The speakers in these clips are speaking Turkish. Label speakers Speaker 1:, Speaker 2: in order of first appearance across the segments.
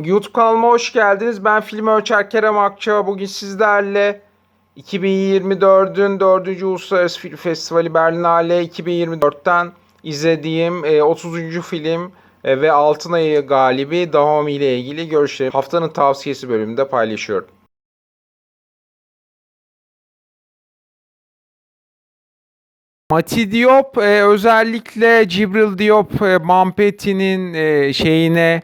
Speaker 1: YouTube kanalıma hoş geldiniz. Ben film ölçer Kerem Akça. Bugün sizlerle 2024'ün 4. Uluslararası Film Festivali Berlinale 2024'ten izlediğim e, 30. film e, ve Altın Ayı galibi Dahomey ile ilgili görüşlerimi haftanın tavsiyesi bölümünde paylaşıyorum. Mati Diop e, özellikle Cibril Diop e, Mampeti'nin e, şeyine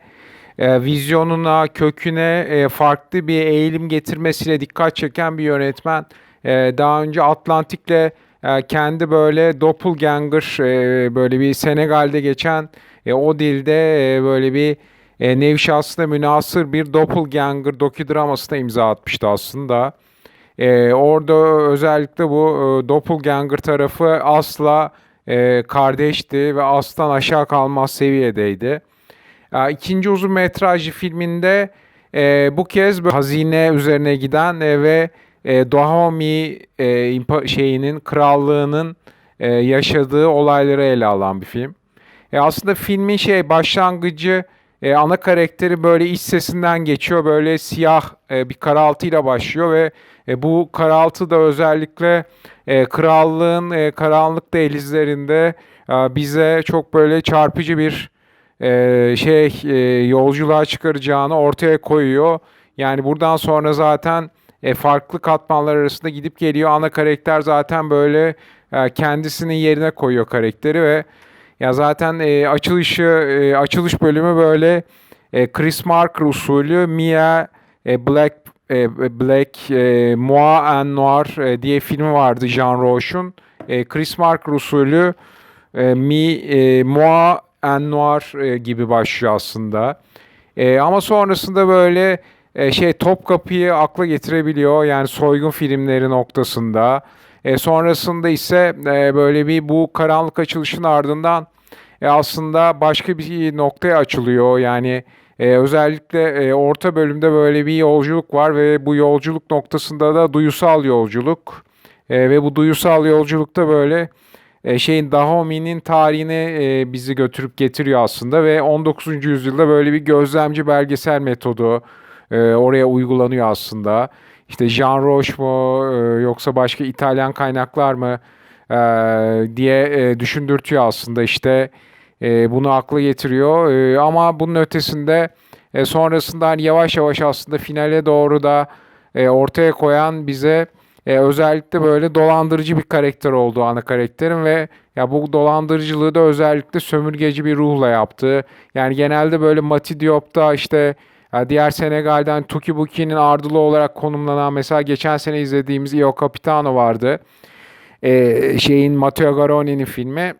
Speaker 1: e, vizyonuna, köküne e, farklı bir eğilim getirmesiyle dikkat çeken bir yönetmen. E, daha önce Atlantik'le e, kendi böyle doppelganger e, böyle bir Senegal'de geçen e, o dilde e, böyle bir e, nevi şahsına münasır bir doppelganger dokudramasına imza atmıştı aslında. Ee, orada özellikle bu e, doppelganger tarafı asla e, kardeşti ve aslan aşağı kalmaz seviyedeydi. İkinci uzun metrajlı filminde e, bu kez bir hazine üzerine giden e, ve e, Dahomey e, şeyinin krallığının e, yaşadığı olayları ele alan bir film. E, aslında filmin şey başlangıcı e, ana karakteri böyle iç sesinden geçiyor. Böyle siyah e, bir karaltıyla başlıyor ve e, bu karaltı da özellikle e, krallığın e, karanlık dehlizlerinde e, bize çok böyle çarpıcı bir e, şey e, yolculuğa çıkaracağını ortaya koyuyor. Yani buradan sonra zaten e, farklı katmanlar arasında gidip geliyor. Ana karakter zaten böyle e, kendisinin yerine koyuyor karakteri ve ya zaten e, açılışı e, açılış bölümü böyle e, Chris Marker usulü Mia e, Black e, Black e, Moi en Noir e, diye filmi vardı Jean Roche'un. E, Chris Marker usulü e, Mi e, Moi en Noir e, gibi başlıyor aslında. E, ama sonrasında böyle e, şey Topkapı'yı akla getirebiliyor. Yani soygun filmleri noktasında. E, sonrasında ise böyle bir bu karanlık açılışın ardından aslında başka bir noktaya açılıyor. Yani e, özellikle e, orta bölümde böyle bir yolculuk var ve bu yolculuk noktasında da duyusal yolculuk. E, ve bu duyusal yolculukta böyle e, şeyin Dahomey'nin tarihine e, bizi götürüp getiriyor aslında ve 19. yüzyılda böyle bir gözlemci belgesel metodu e, oraya uygulanıyor aslında. İşte Jean Roche mu yoksa başka İtalyan kaynaklar mı diye e, düşündürtüyor aslında işte bunu akla getiriyor. Ama bunun ötesinde e, sonrasında hani yavaş yavaş aslında finale doğru da ortaya koyan bize e, özellikle böyle dolandırıcı bir karakter oldu ana karakterin ve ya bu dolandırıcılığı da özellikle sömürgeci bir ruhla yaptı. Yani genelde böyle Mati Diop'ta işte diğer Senegal'den Tuki Buki'nin ardılı olarak konumlanan mesela geçen sene izlediğimiz Io Capitano vardı. E, şeyin Matteo Garoni'nin filmi.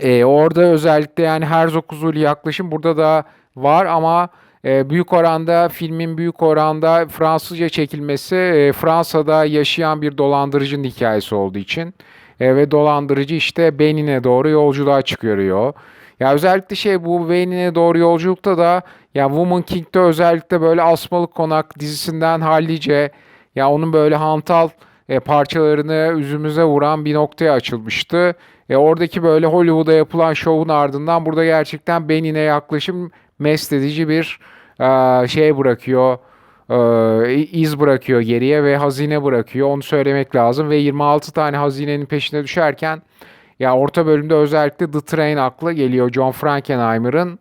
Speaker 1: E, orada özellikle yani Herzog usulü yaklaşım burada da var ama büyük oranda filmin büyük oranda Fransızca çekilmesi e, Fransa'da yaşayan bir dolandırıcının hikayesi olduğu için E, ve dolandırıcı işte Benin'e doğru yolculuğa çıkarıyor. Ya özellikle şey bu Benin'e doğru yolculukta da ya Woman King'de özellikle böyle Asmalı Konak dizisinden hallice ya onun böyle hantal e, parçalarını yüzümüze vuran bir noktaya açılmıştı. E, oradaki böyle Hollywood'a yapılan şovun ardından burada gerçekten Benin'e yaklaşım mest edici bir e, şey bırakıyor. e, iz bırakıyor geriye ve hazine bırakıyor. Onu söylemek lazım ve 26 tane hazinenin peşine düşerken ya orta bölümde özellikle The Train akla geliyor John Frankenheimer'ın.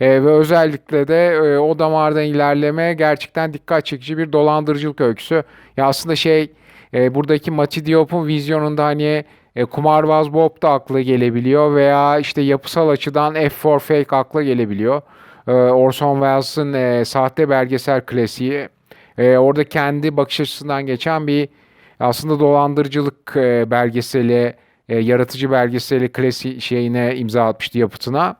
Speaker 1: E, ve özellikle de e, o damardan ilerleme gerçekten dikkat çekici bir dolandırıcılık öyküsü. Ya aslında şey e, buradaki Mati Diop'un vizyonunda hani e, Kumarbaz Bob da akla gelebiliyor veya işte yapısal açıdan F for Fake akla gelebiliyor. E, Orson Welles'ın e, sahte belgesel klasiği. E, orada kendi bakış açısından geçen bir aslında dolandırıcılık e, belgeseli, e, yaratıcı belgeseli klasi şeyine imza atmıştı yapıtına.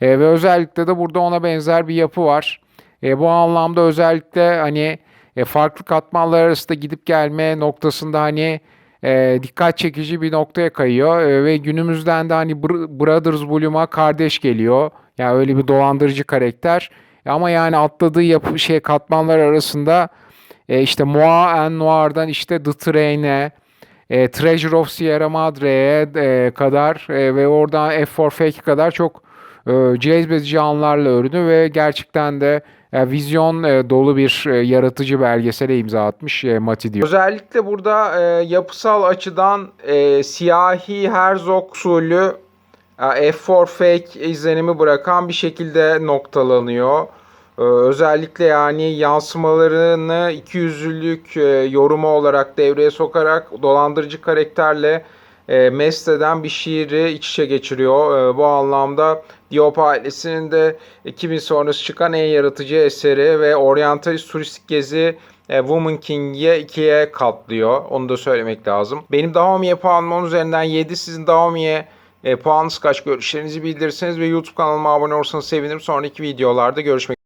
Speaker 1: E, ve özellikle de burada ona benzer bir yapı var. E, bu anlamda özellikle hani e, farklı katmanlar arasında gidip gelme noktasında hani e, dikkat çekici bir noktaya kayıyor E, ve günümüzden de hani Br- Brothers Bloom'a kardeş geliyor. Yani öyle bir dolandırıcı karakter. Ama yani atladığı yapı şey katmanlar arasında e, işte Moi en Noir'dan işte The Train'e, e, Treasure of Sierra Madre'ye e, kadar e, ve oradan F for Fake kadar çok e, cezbedici anlarla örünü ve gerçekten de e, vizyon e, dolu bir e, yaratıcı belgesele imza atmış e, Mati Diop. Özellikle burada e, yapısal açıdan e, siyahi Herzog usulü F4 fake izlenimi bırakan bir şekilde noktalanıyor. Ee, Özellikle yani yansımalarını ikiyüzlülük e, yorumu olarak devreye sokarak dolandırıcı karakterle e, mest eden bir şiiri iç içe geçiriyor. E, bu anlamda Diop ailesinin de 2000 sonrası çıkan en yaratıcı eseri ve oryantalist turistik gezi e, Woman King'e ikiye katlıyor. Onu da söylemek lazım. Benim Dahomey'e puanım 10 üzerinden 7. Sizin Dahomey'e e, puanınız kaç görüşlerinizi bildirirseniz ve YouTube kanalıma abone olursanız sevinirim. Sonraki videolarda görüşmek